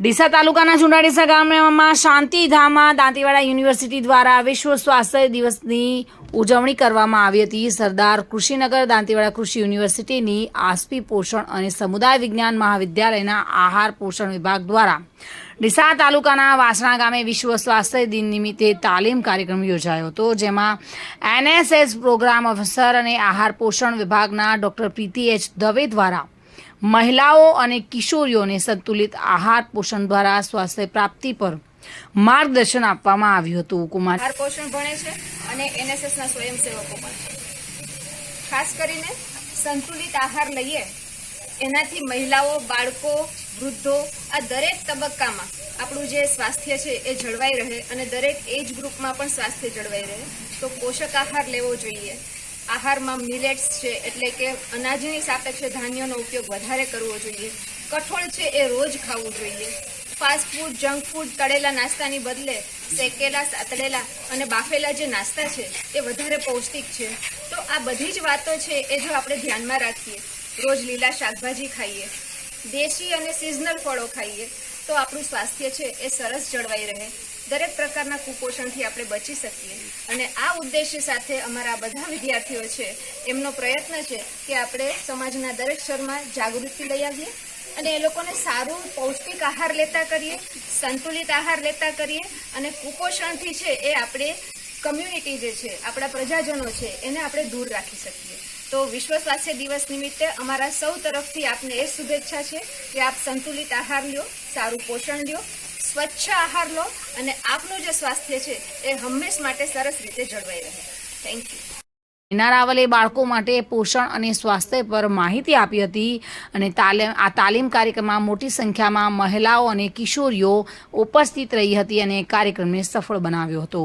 ડીસા તાલુકાના ચુંડાડીસા ગામમાં શાંતિધામમાં દાંતીવાડા યુનિવર્સિટી દ્વારા વિશ્વ સ્વાસ્થ્ય દિવસની ઉજવણી કરવામાં આવી હતી. સરદાર કૃષિનગર દાંતીવાડા કૃષિ યુનિવર્સિટીની આસપી પોષણ અને સમુદાય વિજ્ઞાન મહાવિદ્યાલયના આહાર પોષણ વિભાગ દ્વારા ડીસા તાલુકાના વાસણા ગામે વિશ્વ સ્વાસ્થ્ય દિન નિમિત્તે તાલીમ કાર્યક્રમ યોજાયો હતો, જેમાં એનએસએસ પ્રોગ્રામ ઓફિસર અને આહાર પોષણ વિભાગના ડોક્ટર પ્રીતિ એચ દવે દ્વારા મહિલાઓ અને કિશોરીઓને સંતુલિત આહાર પોષણ દ્વારા સ્વાસ્થ્ય પ્રાપ્તિ પર માર્ગદર્શન આપવામાં આવ્યું હતું. કુમાર પોષણ ભણે છે અને એનએસએસના સ્વયંસેવકો પણ. ખાસ કરીને સંતુલિત આહાર લઈએ, એનાથી મહિલાઓ, બાળકો, વૃદ્ધો, આ દરેક તબક્કામાં આપણું જે સ્વાસ્થ્ય છે એ જળવાઈ રહે અને દરેક એજ ગ્રુપમાં પણ સ્વાસ્થ્ય જળવાઈ રહે. તો પોષક આહાર લેવો જોઈએ. આહારમાં મિલેટ્સ છે, એટલે કે અનાજની સાપેક્ષે ધાન્યનો ઉપયોગ વધારે કરવો જોઈએ. કઠોળ છે એ રોજ ખાવું જોઈએ. ફાસ્ટ ફૂડ જંક ફૂડ તળેલા નાસ્તાની બદલે શેકેલા, સાતળેલા અને બાફેલા જે નાસ્તા છે, એ વધારે પૌષ્ટિક છે. તો આ બધી જ વાતો છે એ જો આપણે ધ્યાનમાં રાખીએ, રોજ લીલા શાકભાજી ખાઈએ, દેશી અને સિઝનલ ફળો ખાઈએ તો આપણું સ્વાસ્થ્ય છે એ સરસ જળવાઈ રહે. દરેક પ્રકારના કુપોષણથી આપણે બચી શકીએ. અને આ ઉદ્દેશ્ય સાથે અમારા બધા વિદ્યાર્થીઓ છે, એમનો પ્રયત્ન છે કે આપણે સમાજના દરેક સ્તરમાં જાગૃતિ લઈ આવીએ અને એ લોકોને સારું પૌષ્ટિક આહાર લેતા કરીએ, સંતુલિત આહાર લેતા કરીએ અને કુપોષણથી છે એ આપણે કમ્યુનિટી જે છે, આપણા પ્રજાજનો છે, એને આપણે દૂર રાખી શકીએ. તો વિશ્વ સ્વાસ્થ્ય દિવસ નિમિત્તે અમારા સૌ તરફથી આપને એ શુભેચ્છા છે કે આપ સંતુલિત આહાર લ્યો સારું પોષણ લ્યો સ્વચ્છ આહાર લો અને આપનું જે સ્વાસ્થ્ય છે એ હંમેશ માટે સરસ રીતે જળવાઈ રહે. થેન્ક યુ નારાવલે બાળકો માટે પોષણ અને સ્વાસ્થ્ય પર માહિતી આપી હતી અને તાલીમ આ તાલીમ કાર્યક્રમમાં મોટી સંખ્યામાં મહિલાઓ અને કિશોરીઓ ઉપસ્થિત રહી હતી અને કાર્યક્રમને સફળ બનાવ્યો હતો.